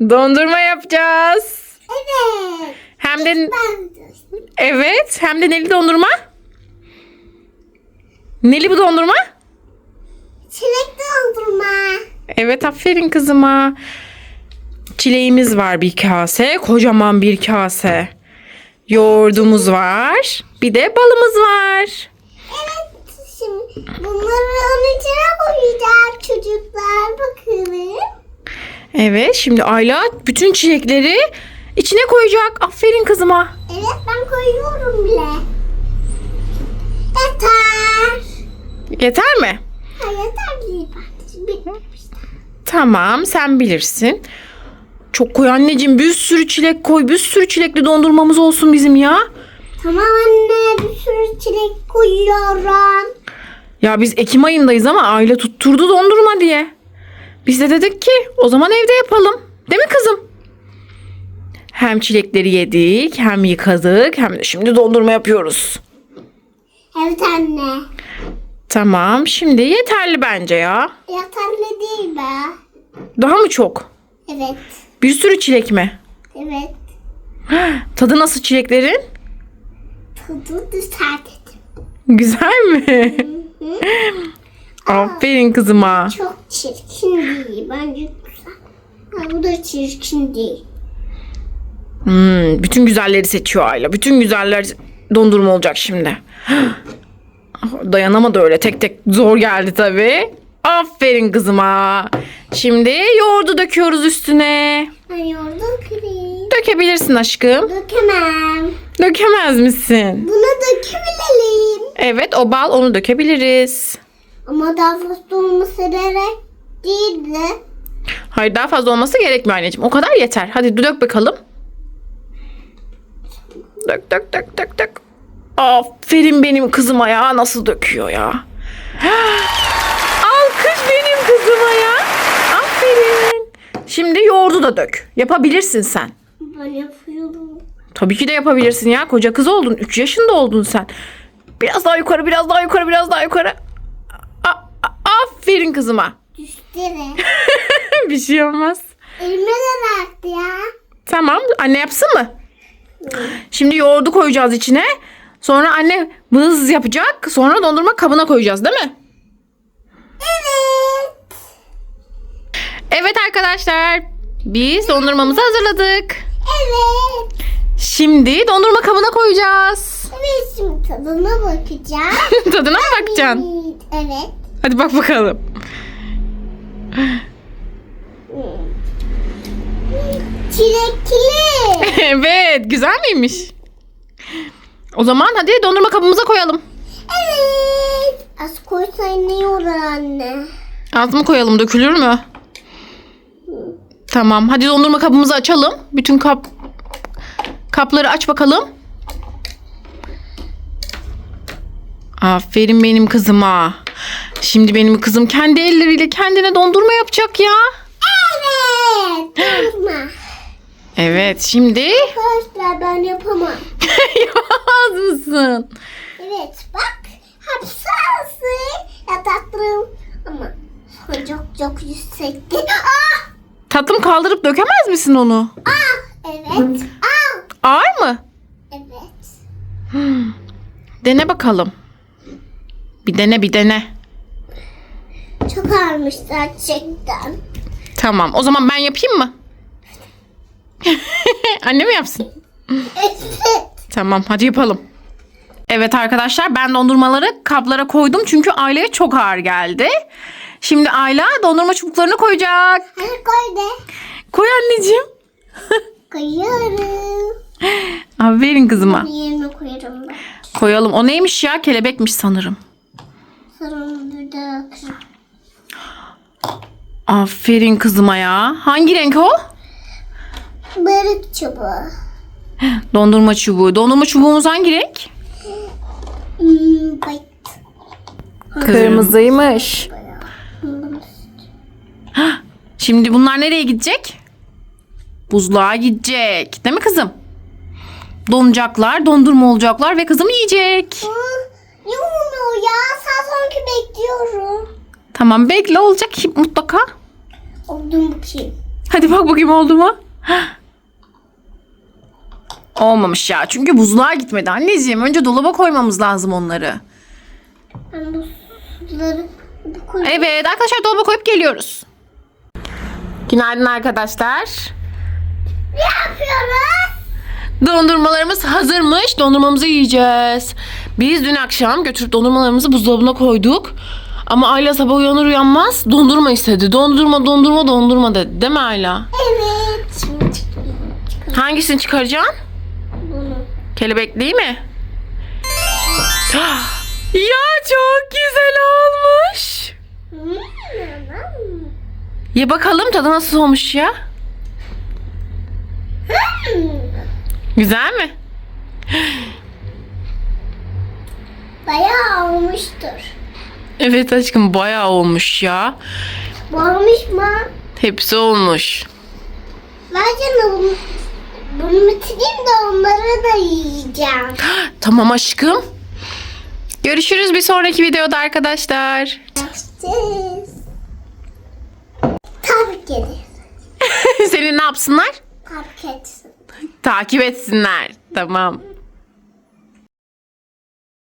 Dondurma yapacağız. Evet. Hem de evet, hem de neli dondurma. Neli bu dondurma? Çilek dondurma. Evet, aferin kızıma. Çileğimiz var bir kase, kocaman bir kase. Yoğurdumuz var. Bir de balımız var. Evet. Şimdi bunları onun içine koyacağız çocuklar. Bakalım. Evet, şimdi Ayla bütün çilekleri içine koyacak. Aferin kızıma. Evet ben koyuyorum bile. Yeter. Yeter mi? Ha, yeter değil. Tamam, sen bilirsin. Çok koy anneciğim, bir sürü çilek koy. Bir sürü çilekli dondurmamız olsun bizim ya. Tamam anne bir sürü çilek koyuyorum. Ya biz Ekim ayındayız ama aile tutturdu dondurma diye. Biz de dedik ki o zaman evde yapalım. Değil mi kızım? Hem çilekleri yedik, hem yıkadık, hem de şimdi dondurma yapıyoruz. Evet anne. Tamam, şimdi yeterli bence ya. Yeterli değil be. Daha mı çok? Evet. Bir sürü çilek mi? Evet. Tadı nasıl çileklerin? Tadı düzeltelim. Güzel mi? Aferin kızıma. Çok çirkin değil. Bence güzel. Ha, bu da çirkin değil. Hmm, bütün güzelleri seçiyor Ayla. Bütün güzeller dondurma olacak şimdi. Dayanamadı öyle. Tek tek zor geldi tabii. Aferin kızıma. Şimdi yoğurdu döküyoruz üstüne. Ben yoğurdu kırayım. Dökebilirsin aşkım. Dökemem. Dökemez misin? Bunu dökebilelim. Evet o bal onu dökebiliriz. Ama daha fazla olması gerek değildi. Hayır daha fazla olması gerekmiyor anneciğim. O kadar yeter. Hadi dök bakalım. Dök dök dök dök dök. Aferin benim kızıma ya. Nasıl döküyor ya. Alkış benim kızıma ya. Aferin. Şimdi yoğurdu da dök. Yapabilirsin sen. Ben yapıyorum. Tabii ki de yapabilirsin ya. Koca kız oldun. 3 yaşında oldun sen. Biraz daha yukarı, biraz daha yukarı, biraz daha yukarı. Aferin kızıma. Düştüre. Bir şey olmaz. Elime de baktı ya. Tamam anne yapsın mı? Şimdi yoğurdu koyacağız içine. Sonra anne vız yapacak. Sonra dondurma kabına koyacağız değil mi? Evet. Evet arkadaşlar. Biz dondurmamızı hazırladık. Evet. Şimdi dondurma kabına koyacağız. Evet şimdi tadına bakacağım. Tadına mı bakacaksın? Evet. Hadi bak bakalım. Çilekli. evet güzel miymiş? O zaman hadi dondurma kabımıza koyalım. Evet. Az koysan ne olur anne? Az mı koyalım dökülür mü? Tamam hadi dondurma kabımızı açalım. Bütün kap kapları aç bakalım. Aferin benim kızıma. Şimdi benim kızım kendi elleriyle kendine dondurma yapacak ya. Evet. Durma. Evet şimdi Arkadaşlar ben yapamam. yapamaz mısın? Evet bak. Hapsası yataklığım. Ama çok çok yüksekti. Ah! Tatlım kaldırıp dökemez misin onu? Ah! Evet. Ah! Ağır mı? Evet. Dene bakalım. Bir dene bir dene. Çok ağırmış gerçekten. Tamam o zaman ben yapayım mı? Anne mi yapsın? Tamam hadi yapalım. Evet arkadaşlar ben dondurmaları kaplara koydum çünkü aileye çok ağır geldi. Şimdi Ayla dondurma çubuklarını koyacak. Hadi koy de. Koy anneciğim. Koyuyorum. Aferin kızıma. Yerine koyarım ben. Koyalım. O neymiş ya? Kelebekmiş sanırım. Sonra bir de Aferin kızıma ya. Hangi renk o? barık çubuğu. Dondurma çubuğu. Dondurma çubuğumuz hangi renk? Hmm, bak. Kırmızıymış. Şimdi bunlar nereye gidecek? Buzluğa gidecek. Değil mi kızım? Donacaklar, dondurma olacaklar ve kızım yiyecek. Hı, Ne oluyor ya? Sen sonraki bekliyorum. Tamam bekle olacak mutlaka. Oldum bakayım. Hadi bak bakayım oldu mu? Olmamış ya. Çünkü buzluğa gitmedi anneciğim. Önce dolaba koymamız lazım onları. Ben bu suları Evet arkadaşlar dolaba koyup geliyoruz. Günaydın arkadaşlar. Ne yapıyoruz? Dondurmalarımız hazırmış. Dondurmamızı yiyeceğiz. Biz dün akşam götürüp dondurmalarımızı buzdolabına koyduk. Ama Ayla sabah uyanır uyanmaz dondurma istedi. Dondurma dondurma dondurma dedi. Değil mi Ayla? Evet. Şimdi Hangisini çıkaracaksın? bunu. Kelebekliği mi? ya çok güzel olmuş. Hmm. Ye bakalım tadı nasıl olmuş ya? Hmm. Güzel mi? Bayağı olmuştur. Evet aşkım bayağı olmuş ya. Olmuş mu? Hepsi olmuş. Ver canım bunu. Bitireyim de onları da yiyeceğim. Tamam aşkım. Görüşürüz bir sonraki videoda arkadaşlar. Tabii ki de. Seni ne yapsınlar? Ki etsin. Takip etsinler. Tamam.